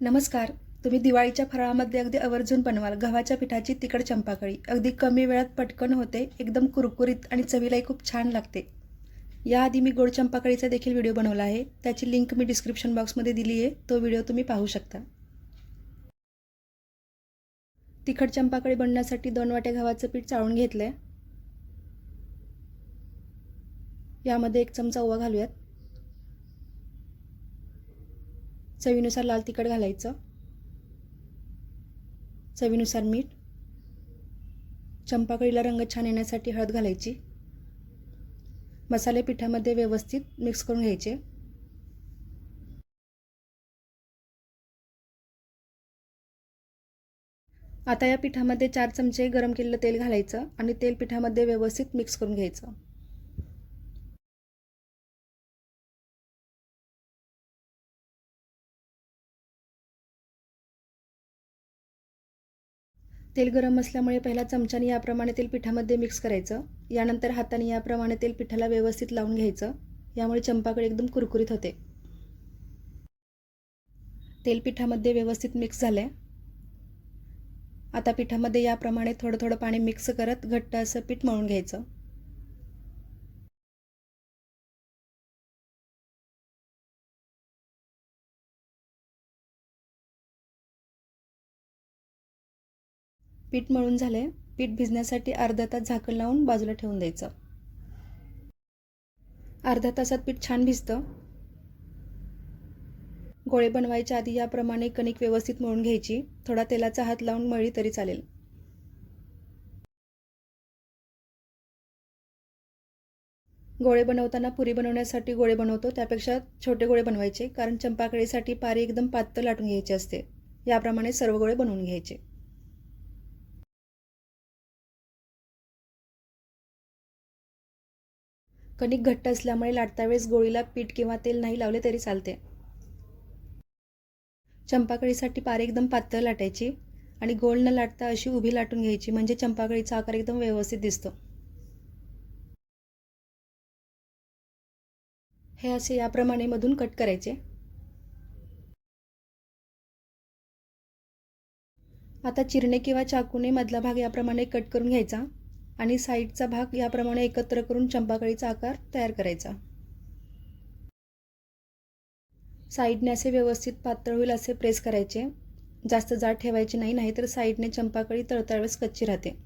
नमस्कार. तुम्ही दिवाळीच्या फराळामध्ये अगदी आवर्जून बनवाल गव्हाच्या पिठाची तिखट चंपाकळी. अगदी कमी वेळात पटकन होते एकदम कुरकुरीत आणि चवीलाही खूप छान लागते. याआधी मी गोड चंपाकळीचा देखील व्हिडिओ बनवला आहे. त्याची लिंक मी डिस्क्रिप्शन बॉक्समध्ये दिली आहे. तो व्हिडिओ तुम्ही पाहू शकता. तिखट चंपाकळी बनण्यासाठी दोन वाट्या गव्हाचं पीठ चाळून घेतलं आहे यामध्ये एक चमचा ओवा घालूयात. चवीनुसार लाल तिखट घालायचं. चवीनुसार मीठ. चंपाकळीला रंग छान येण्यासाठी हळद घालायची. मसाले पिठामध्ये व्यवस्थित मिक्स करून घ्यायचे. आता या पिठामध्ये चार चमचे गरम केलेलं तेल घालायचं आणि तेल पिठामध्ये व्यवस्थित मिक्स करून घ्यायचं. तेल गरम असल्यामुळे पहिला चमच्याने याप्रमाणे तेल पिठामध्ये मिक्स करायचं. यानंतर हाताने याप्रमाणे तेल पिठाला व्यवस्थित लावून घ्यायचं. यामुळे चंपाकडे एकदम कुरकुरीत होते. तेल पिठामध्ये व्यवस्थित मिक्स झालं आहे आता पिठामध्ये याप्रमाणे थोडं थोडं पाणी मिक्स करत घट्ट असं पीठ मळून घ्यायचं. पीठ मळून झाले पीठ भिजण्यासाठी अर्धा तास झाकण लावून बाजूला ठेवून द्यायचं. अर्ध्या तासात पीठ छान भिजतं. गोळे बनवायच्या आधी याप्रमाणे कणिक व्यवस्थित मळून घ्यायची. थोडा तेलाचा हात लावून मळली तरी चालेल. गोळे बनवताना पुरी बनवण्यासाठी गोळे बनवतो. त्यापेक्षा छोटे गोळे बनवायचे कारण चंपाकळीसाठी पारी एकदम पातळ लाटून घ्यायची असते. याप्रमाणे सर्व गोळे बनवून घ्यायचे. कणिक घट्ट असल्यामुळे लाटता वेळेस गोळीला पीठ किंवा तेल नाही लावले तरी चालते. चंपाकळीसाठी पारे एकदम पातळ लाटायची आणि गोल न लाटता अशी उभी लाटून घ्यायची म्हणजे चंपाकळीचा आकार एकदम व्यवस्थित दिसतो. हे असे याप्रमाणे मधून कट करायचे. आता चिरणे किंवा चाकूने मधला भाग याप्रमाणे कट करून घ्यायचा. आणि साईडचा भाग याप्रमाणे एकत्र करून चंपाकळीचा आकार तयार करायचा. साईडने असे व्यवस्थित पातळ होईल असे प्रेस करायचे. जास्त जाड ठेवायचे नाही नाहीतर साईडने चंपाकळी तळतळवेस कच्ची राहते.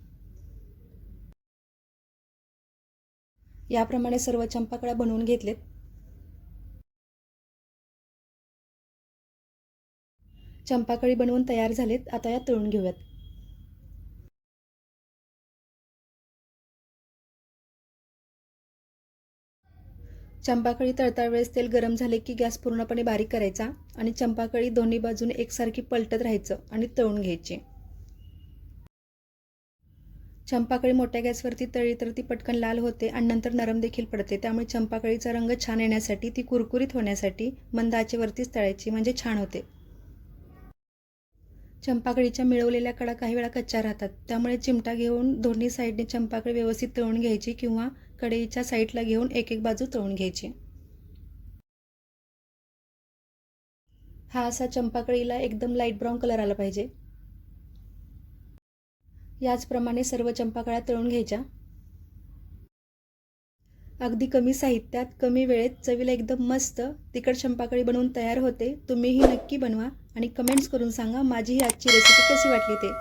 याप्रमाणे सर्व चंपाकळ्या बनवून घेतलेत. चंपाकळी बनवून तयार झालेत. आता या तळून घेऊयात. चंपाकळी तळता वेळेस तेल गरम झाले की गॅस पूर्णपणे बारीक करायचा आणि चंपाकळी दोन्ही बाजूने एकसारखी पलटत राहायचं आणि तळून घ्यायची. चंपाकळी मोठ्या गॅसवरती तळी तर ती पटकन लाल होते आणि नंतर नरम देखील पडते. त्यामुळे चंपाकळीचा रंग छान येण्यासाठी ती कुरकुरीत होण्यासाठी मंद आचेवरतीच तळायची म्हणजे छान होते. चंपाकळीच्या मिळवलेल्या कडा काही वेळा कच्च्या राहतात. त्यामुळे चिमटा घेऊन दोन्ही साईडने चंपाकळी व्यवस्थित तळून घ्यायची किंवा कढईच्या साईडला घेऊन एक एक बाजू तळून घ्यायची. हा असा चंपाकळीला एकदम लाइट ब्राऊन कलर आला पाहिजे. याचप्रमाणे सर्व चंपाकळ्या तळून घ्यायच्या. अगदी कमी साहित्यात कमी वेळेत चवीला एकदम मस्त तिखट चंपाकळी बनवून तयार होते. तुम्हीही नक्की बनवा आणि कमेंट्स करून सांगा माझी ही आजची रेसिपी कशी वाटली ते.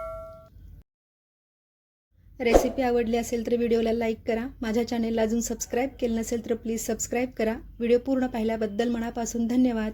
रेसिपी आवडली असेल तर व्हिडिओला लाईक करा. माझ्या चॅनेलला अजून सबस्क्राईब केलं नसेल तर प्लीज सबस्क्राईब करा. व्हिडिओ पूर्ण पाहिल्याबद्दल मनापासून धन्यवाद.